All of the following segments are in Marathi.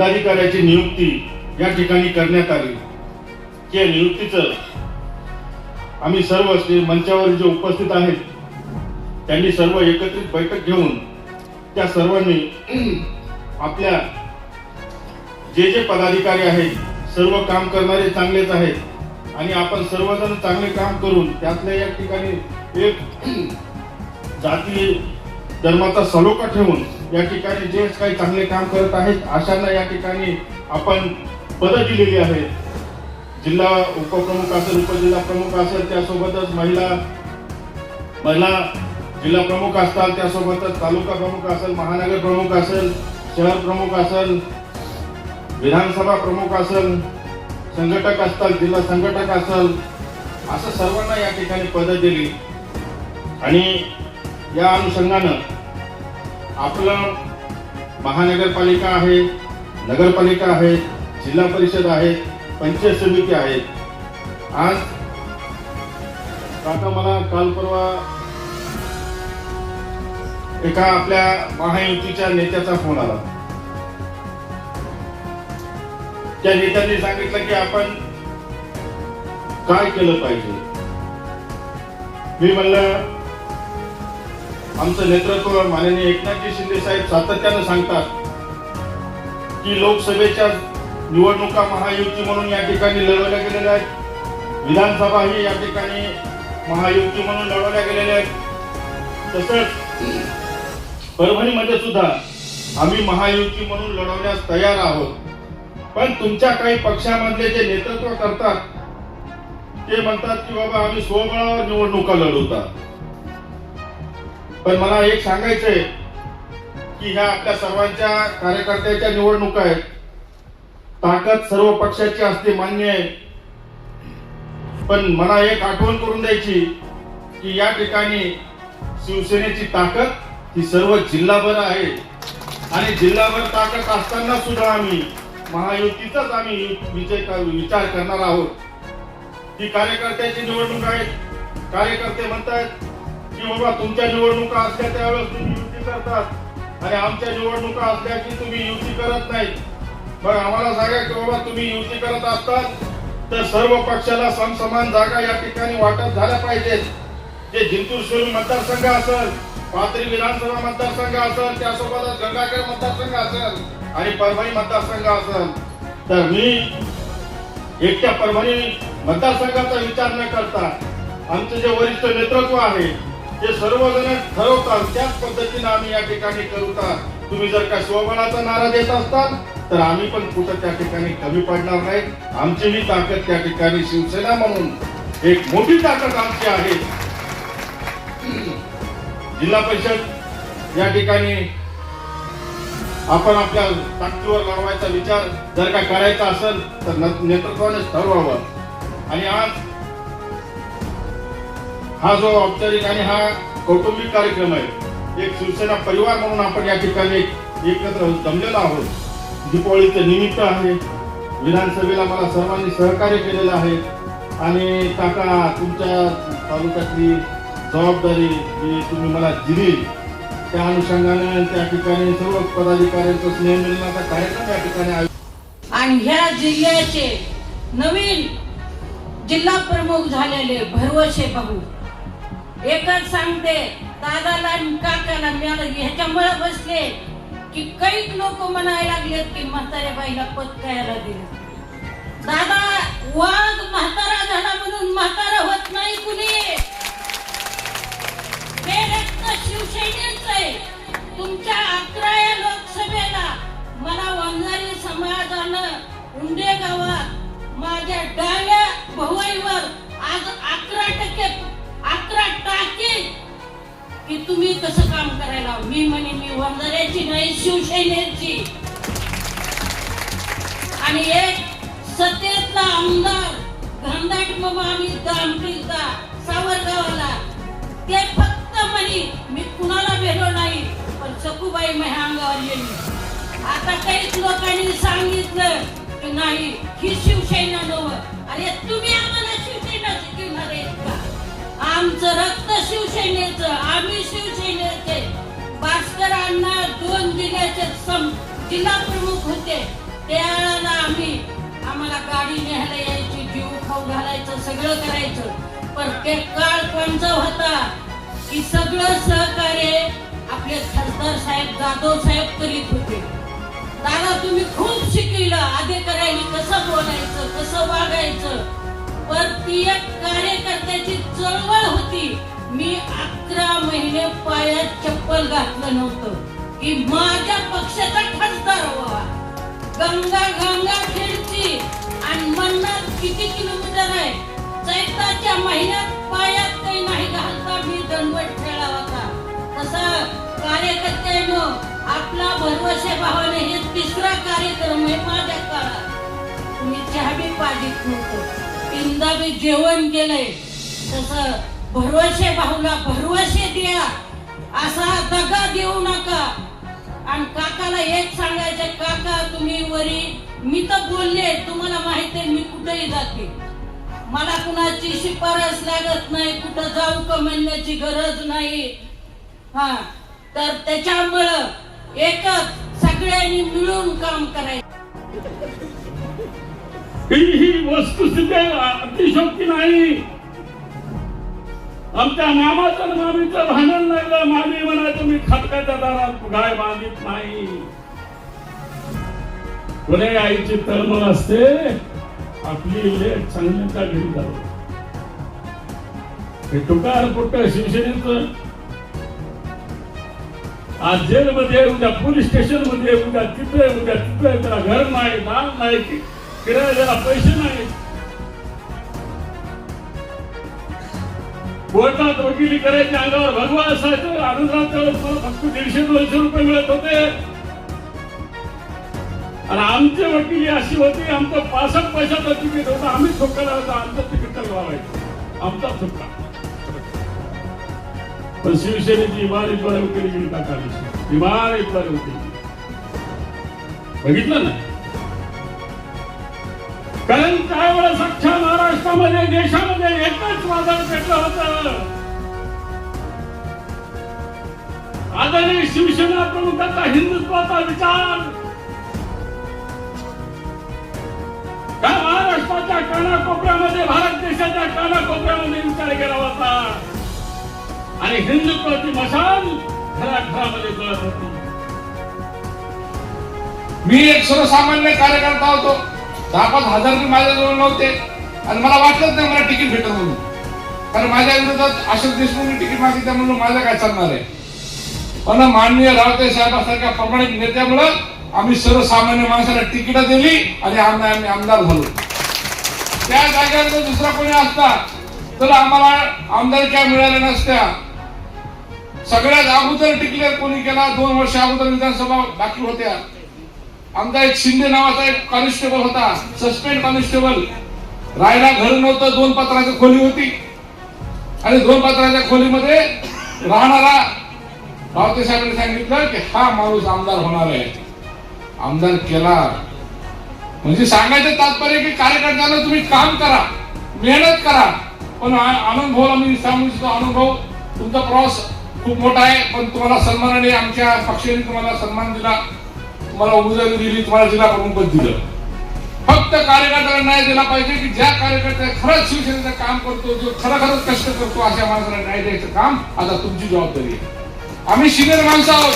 पदाधिकाऱ्याची नियुक्ती या ठिकाणी करण्यात आली. या नियुक्तीचं आम्ही सर्व मंचावर जे उपस्थित आहेत त्यांनी सर्व एकत्रित बैठक घेऊन त्या सर्वांनी आपल्या जे जे पदाधिकारी आहेत सर्व काम करणारे चांगलेच आहेत आणि आपण सर्वजण चांगले काम करून त्यातल्या या ठिकाणी एक जाती धर्माचा सलोखा ठेवून या ठिकाणी जे काही चांगले काम करत आहेत अशांना या ठिकाणी आपण पदं दिलेली आहेत. जिल्हा उपप्रमुख असेल उपजिल्हा प्रमुख असेल त्यासोबतच महिला महिला जिल्हा प्रमुख असतात त्यासोबतच तालुका प्रमुख असेल महानगर प्रमुख असेल शहर प्रमुख असेल विधानसभा प्रमुख असेल संघटक असतात जिल्हा संघटक असेल असं सर्वांना या ठिकाणी पदं दिली. आणि या अनुषंगानं आपलं महानगरपालिका आहे नगरपालिका आहे जिल्हा परिषद आहे पंचायत समिती आहेत आज काका मला काल परवा एका आपल्या महायुतीच्या नेत्याचा फोन आला. त्या नेत्यांनी सांगितलं की आपण काय केलं पाहिजे? मी म्हणलं आमचं नेतृत्व माननीय एकनाथजी शिंदे साहेब सातत्यानं सांगतात की लोकसभेच्या निवडणुका महायुती म्हणून या ठिकाणी लढवल्या गेलेल्या आहेत. विधानसभा ही या ठिकाणी महायुती म्हणून लढवल्या गेलेल्या आहेत. तसंच परभणीमध्ये सुद्धा आम्ही महायुती म्हणून लढवण्यास तयार आहोत. पण तुमच्या काही पक्षामधले जे नेतृत्व करतात ते म्हणतात की बाबा आम्ही स्वबळावर निवडणुका लढवतात. पण मला एक सांगायचंय की ह्या आपल्या सर्वांच्या कार्यकर्त्याच्या निवडणुका आहेत. ताकद सर्व पक्षाची असते मान्य आहे. पण मला एक आठवण करून द्यायची की या ठिकाणी शिवसेनेची ताकद ही सर्व जिल्हाभर आहे. आणि जिल्हाभर ताकद असताना सुद्धा आम्ही महायुतीचाच आम्ही विजय विचार करणार आहोत. ही कार्यकर्त्याची निवडणूक आहे. कार्यकर्ते म्हणतात की बाबा तुमच्या निवडणुका असल्या त्यावेळेस तुम्ही युती करतात. आणि आमच्या निवडणुका असल्या की तुम्ही युती करत नाही मग आम्हाला सांगा की बाबा तुम्ही युती करत असतात तर सर्व पक्षाला समसमान जागा या ठिकाणी वाटप झाल्या पाहिजेत जे जिंतूर शिवूर मतदारसंघ असेल पाथरी विधानसभा मतदारसंघ असेल त्यासोबतच गंगाखेड मतदारसंघ असेल आणि परभणी मतदारसंघ असेल. तर मी एकट्या परभणी मतदारसंघाचा विचार न करता आमचे जे वरिष्ठ नेतृत्व आहे ते सर्वजण ठरवतात त्याच पद्धतीने आम्ही या ठिकाणी करूता तुम्ही जर का स्वबळाचा नारा देत असताल तर आम्ही पण कुठं त्या ठिकाणी कमी पडणार नाही. आमची ही ताकद त्या ठिकाणी शिवसेना म्हणून एक मोठी ताकद आमची आहे. जिल्हा परिषद या ठिकाणी आपण आपल्या ताकदीवर लढवायचा विचार जर का करायचा असेल तर न- नेतृत्वानेच ठरवावं. आणि आज हा जो औपचारिक आणि हा कौटुंबिक कार्यक्रम आहे एक शिवसेना परिवार म्हणून आपण या ठिकाणी एकत्र जमलेलो आहोत. दीपावलीचं निमित्त आहे. विधानसभेला मला सर्वांनी सहकार्य केलेलं आहे. आणि काका तुमच्या तालुक्यातली जबाबदारी जी तुम्ही मला दिली त्या अनुषंगाने त्या ठिकाणी सर्व पदाधिकाऱ्यांचा स्नेहमिलनाचा कार्यक्रम या ठिकाणी आयोजित आणि ह्या जिल्ह्याचे नवीन जिल्हा प्रमुख झालेले भरवशे भाऊ एकच सांगते दादाला आणि काकाला मी आता ह्याच्यामुळे बसले की काही लोक म्हणायला लागलेत की म्हाताऱ्या बाईला पद खायला दिलं. दादा वाघ म्हातारा झाला म्हणून म्हातारा होत नाही कुणी. हे रक्त शिवसैन्याच आहे. तुमच्या अकराव्या लोकसभेला की कसं काम करायला? मी म्हणे मी वंजाऱ्याची नाही शिवसेनेची. आणि एक सत्तेतला आमदार घनदाट मामा आम्ही दामटीचा सावरगावाला ते फक्त म्हणे मी कुणाला भेटलो नाही पण सखूबाई माझ्या अंगावर गेली आता काहीच लोकांनी सांगितलं की नाही ही शिवसेना नव अरे तुम्ही आम्हाला आमचं रक्त शिवसेनेचं आम्ही शिवसेनेचे. भास्कर अण्णा दोन जिल्ह्याचे जिल्हा प्रमुख होते. त्याला आम्ही आम्हाला गाडी न्यायला यायची जीव खाऊ घालायचं सगळं करायचं. पण ते काळ कोणचा होता. की सगळं सहकार्य आपले खासदार साहेब जाधव साहेब करीत होते. दादा तुम्ही खूप शिकलेलं अधिकाऱ्यांनी कसं बोलायचं कसं वागायचं? पण ती एक त्याची चळवळ होती. मी अकरा महिने पायात चप्पल घातलं नव्हतं. की माझ्या पक्षाचा खासदार व्हावा. गंगा गंगा खेळची आणि मन्नात किती किलोमीटर आहे? चैताच्या महिन्यात पायात काही नाही घालता मी दंडवट खेळला होता तसा कार्यकर्त्यानं आपला भरवशे भावाने हे तिसरा कार्यक्रम आहे माझ्या काळात. मी चहा बी पाहिजे नव्हतं. तीनदा मी जेवण केलंय. तसं भरवशे भाऊला भरवशे द्या. असा दगा देऊ नका. आणि काकाला एक सांगायचं काका तुम्ही वरी मी तर बोलले तुम्हाला माहीत आहे मी कुठेही जाते. मला कुणाची शिफारस लागत नाही कुठं जाऊ का म्हणण्याची गरज नाही. हा तर त्याच्यामुळं एकच सगळ्यांनी मिळून काम करायचं. ही ही वस्तुस्थिती अतिशोक्ती नाही. आमच्या मामाचं मामीचं भांडण लागलं. मामी म्हणा तुम्ही खटकाच्या दारात गाय बांधित नाही. कोणी आईची तळमळ असते? आपली लेट चांगल्याच्या घरी जाऊ. हे तुकार पुट्ट शिवसेनेच? आज जेलमध्ये उद्या पोलीस स्टेशनमध्ये उद्या तिथे उद्या तिथे त्याला घर नाही दान नाही किराया पैसे नाही कोर्टात वकिली करायची अंगावर भगवा असायचं. आनंदराव फक्त दीडशे दोनशे रुपये मिळत होते. आणि आमची वकिली अशी होती आमचं पासष्ट पैशाचं तिकीट होतं. आम्ही ठोकायला होतं आमचं तिकीट लावायचं. आमचा ठोका पण शिवसेनेची इमारत बरं केली गेली इमारत बरं होती बघितलं ना? कारण त्यावेळेस अख्ख्या महाराष्ट्रामध्ये देशामध्ये एकच वादळ पेटलं होतं. आदरणीय शिवसेना प्रमुखाचा हिंदुत्वाचा विचार. त्या महाराष्ट्राच्या कानाकोपऱ्यामध्ये भारत देशाच्या कानाकोपऱ्यामध्ये विचार केला होता. आणि हिंदुत्वाची मशाल घराघरामध्ये जळत होती. मी एक सर्वसामान्य कार्यकर्ता होतो. दहा पाच हजार रुपये माझ्याजवळ नव्हते. आणि मला वाटलंच नाही मला तिकीट भेटत म्हणून. कारण माझ्या विरोधात अशोक देशमुखने तिकीट मागितलं म्हणून माझं काय चालणार आहे? पण माननीय रावते साहेबांसारख्या प्रामाणिक नेत्यामुळं आम्ही सर्वसामान्य माणसाला तिकीटं दिली आणि आम्ही आम्ही आमदार झालो. त्या जागेवर जर दुसरा कोणी असता तर आम्हाला आमदारक्या मिळाल्या नसत्या. सगळ्यात अगोदर डिक्लेअर कोणी केला दोन वर्ष अगोदर विधानसभा बाकी होत्या. आमचा एक शिंदे नावाचा एक कॉन्स्टेबल होता सस्पेंड कॉन्स्टेबल राहायला घर नव्हतं दोन पत्राची खोली होती. आणि दोन पत्राच्या खोलीमध्ये राहणारा भावते साहेबांनी सांगितलं की हा माणूस आमदार होणार आहे. आमदार केला. म्हणजे सांगायचं तात्पर्य की कार्यकर्त्यांना तुम्ही काम करा मेहनत करा. पण अनुभव मी सांगू इच्छितो अनुभव तुमचा प्रवास खूप मोठा आहे पण तुम्हाला सन्मानाने आमच्या पक्षाने तुम्हाला सन्मान दिला. तुम्हाला उमेदवारी दिली तुम्हाला जिल्हा प्रमुख दिलं. फक्त कार्यकर्त्याला न्याय दिला पाहिजे की ज्या कार्यकर्त्या खरंच शिवसेनेचं काम करतो जो खरखरच खरंच कष्ट करतो अशा माणसाला न्याय द्यायचं काम आता तुमची जबाबदारी आहे. आम्ही सिनियर माणसं आहोत.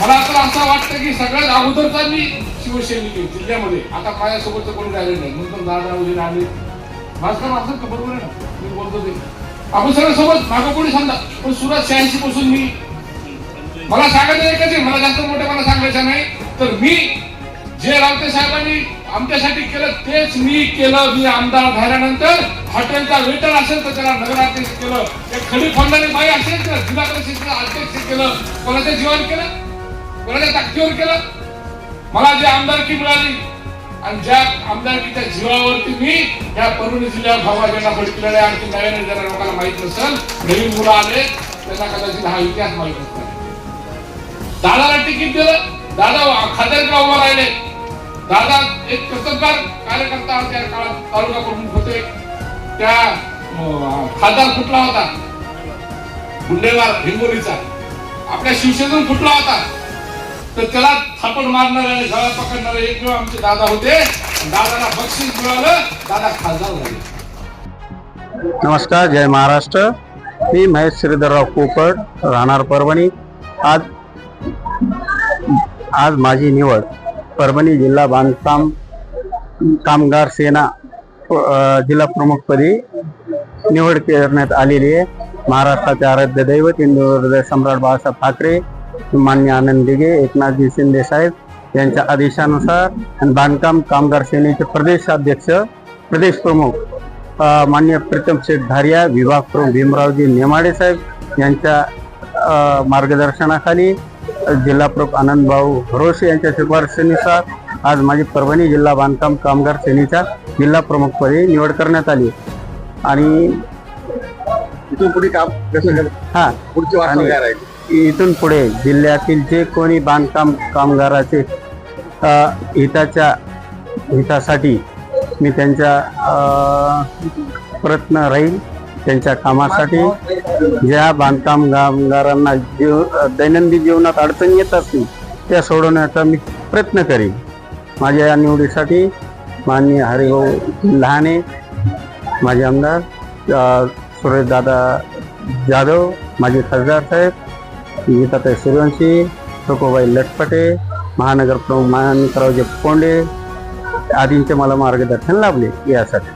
मला तर असं वाटतं की सगळ्यात अगोदरचा मी शिवसैनिक जिल्ह्यामध्ये. आता माझ्यासोबतचं कोणी राहिलं नाही. नंतर दादा वगैरे आले भास्कर असं का बरोबर आहे ना. मी बोलतो ते. आपण सगळ्या सोबत मागं कोणी सांगा. पण सुरत शहाऐंशी पासून मी मला सांगायचं एकच आहे. मला जास्त मोठेपणा सांगायचं नाही. तर मी जे रावते साहेबांनी आमच्यासाठी केलं तेच मी केलं. मी आमदार झाल्यानंतर हॉटेलचा वेटर असेल तर त्याला नगराध्यक्ष केलं. एक खडी फंडाने बाई असेल तर जिल्हा परिषदेचं अध्यक्ष केलं. कोणाच्या जीवन केलं? कोणाच्या ताकदीवर केलं? मला जे आमदारकी मिळाली आणि ज्या आमदारकीच्या जीवावरती मी या परभणी जिल्ह्यात भावा ज्यांना बडकिलेले आणखी नव्याने ज्यांना लोकांना माहीत नसेल नवीन मुलं आले त्यांना कदाचित हा इतिहास माहीत नसणार दादाला तिकीट दिलं. दादा खासदारकीला उभा राहिले दादा एक कर्तबगार कार्यकर्ता त्या काळात तालुका प्रमुख होते. त्या खासदार कुठला होता. गुंडेवार हिंगोलीचा. आपल्या शिवसेनेतून कुठला होता. तर त्याला थापड मारणारे आणि गळा पकडणारे एकमेव आमचे दादा होते. दादाला बक्षीस मिळालं. दादा खासदार झाले. नमस्कार जय महाराष्ट्र. मी महेश श्रीधरराव कोकड राहणार परभणी. आज आज माझी निवड परभणी जिल्हा बांधकाम कामगार सेना जिल्हा प्रमुखपदी निवड करण्यात आलेली आहे. महाराष्ट्राचे आराध्य दैवत हिंदू सम्राट बाळासाहेब ठाकरे मान्य आनंद दिघे एकनाथजी शिंदे साहेब यांच्या आदेशानुसार आणि बांधकाम कामगार सेनेचे प्रदेशाध्यक्ष प्रदेश प्रमुख मान्य प्रीतम शेठ धारिया विभाग प्रमुख भीमरावजी नेमाडे साहेब यांच्या मार्गदर्शनाखाली अ, जिल्हा प्रमुख आनंद भाऊ भरोसे यांच्या शिफारशीनुसार आज माझी परभणी जिल्हा बांधकाम कामगार सेनेच्या जिल्हा प्रमुखपदी निवड करण्यात आली. आणि इथून पुढे काम कसं हा. पुढची राहील? इथून पुढे जिल्ह्यातील जे कोणी बांधकाम कामगाराचे हिताच्या हितासाठी मी त्यांच्या प्रयत्न राहील. त्यांच्या कामासाठी ज्या बांधकाम कामगारांना जीव दैनंदिन जीवनात अडचणी येत असतील त्या सोडवण्याचा मी प्रयत्न करीन. माझ्या या निवडीसाठी माननीय हरिभाऊ लहाने माझे आमदार सुरेशदादा जाधव माजी खासदार साहेब गीताताई सूर्यवंशी शोकोबाई लटपटे महानगर प्रमुख माणिकरावजी कोंडे आदींचे मला मार्गदर्शन लाभले यासाठी.